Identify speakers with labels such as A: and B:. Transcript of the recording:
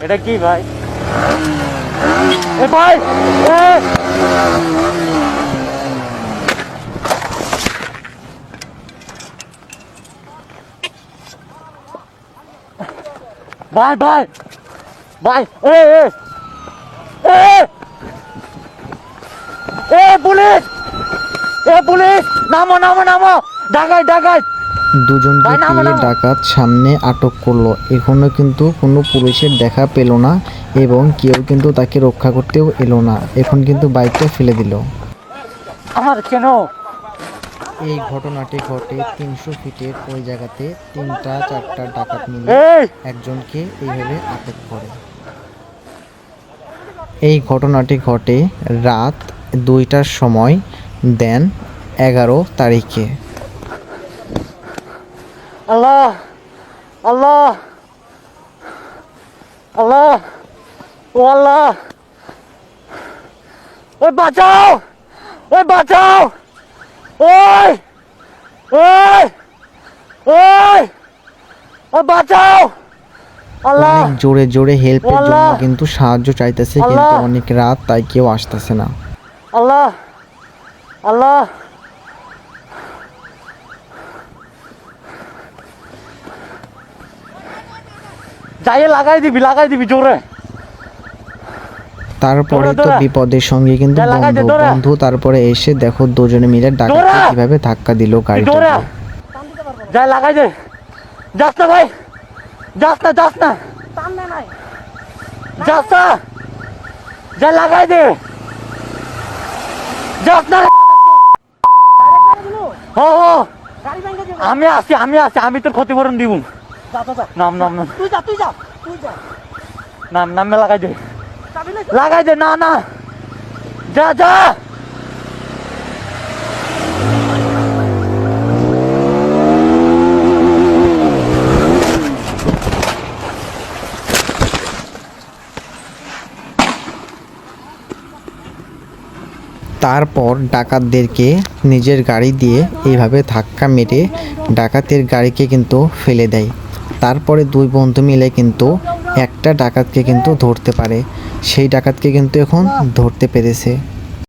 A: এটা কি ভাই? ভাই ভাই ভাই ভাই এ! এ এ, পুলিশ! এ, পুলিশ! নামো নামো নামো! ডাকাই ডাকাই!
B: দুজনকে পেয়ে ডাকাত সামনে আটক করল। এখনও কিন্তু কোনো পুলিশের দেখা পেল না এবং কেউ কিন্তু তাকে রক্ষা করতেও এলো না। এখন কিন্তু বাইকটা ফেলে দিল।
A: আমার কেন?
B: এই ঘটনাটি ঘটে তিনশো ফিটের ওই জায়গাতে তিনটা চারটা ডাকাত মিলে একজনকে এইভাবে আটক করে। এই ঘটনাটি ঘটে রাত দুইটার সময় দেন এগারো তারিখে।
A: আল্লাহ আল্লাহ আল্লাহ ও আল্লাহ। ওই বাঁচাও ওই বাঁচাও। ওই ওই ওই ওই বাঁচাও। আল্লাহ
B: জোরে জোরে হেল্পের জন্য কিন্তু সাহায্য চাইতেছে কিন্তু অনেক রাত তাই কেউ আসতেছে না।
A: আল্লাহ আল্লাহ। যাইয়ে লাগাই দিবি লাগাই দিবি জোরে।
B: তারপরে তো বিপদের সঙ্গে কিন্তু বন্ধু বন্ধু তারপরে এসে দেখো দুজনে মিলে কীভাবে ধাক্কা দিল গাড়িটা
A: লাগাই দে। যাস না ভাই। যাস না যাস না। যাস না। যা লাগাই দে। যাস না রে। হো হো। আমি আছি আমি আছি আমি তোর ক্ষতিপূরণ দিব। নাম নাম নাম।
C: তুই যা তুই যা তুই যা।
A: নাম নামে লাগাই দে। লাগাই দে না না। যা যা।
B: তারপর ডাকাতদেরকে নিজের গাড়ি দিয়ে এইভাবে ধাক্কা মেরে ডাকাতের গাড়িকে কিন্তু ফেলে দেয়। তারপরে দুই বন্ধু মিলে কিন্তু একটা ডাকাতকে কিন্তু ধরতে পারে। সেই ডাকাতকে কিন্তু এখন ধরতে পেরেছে।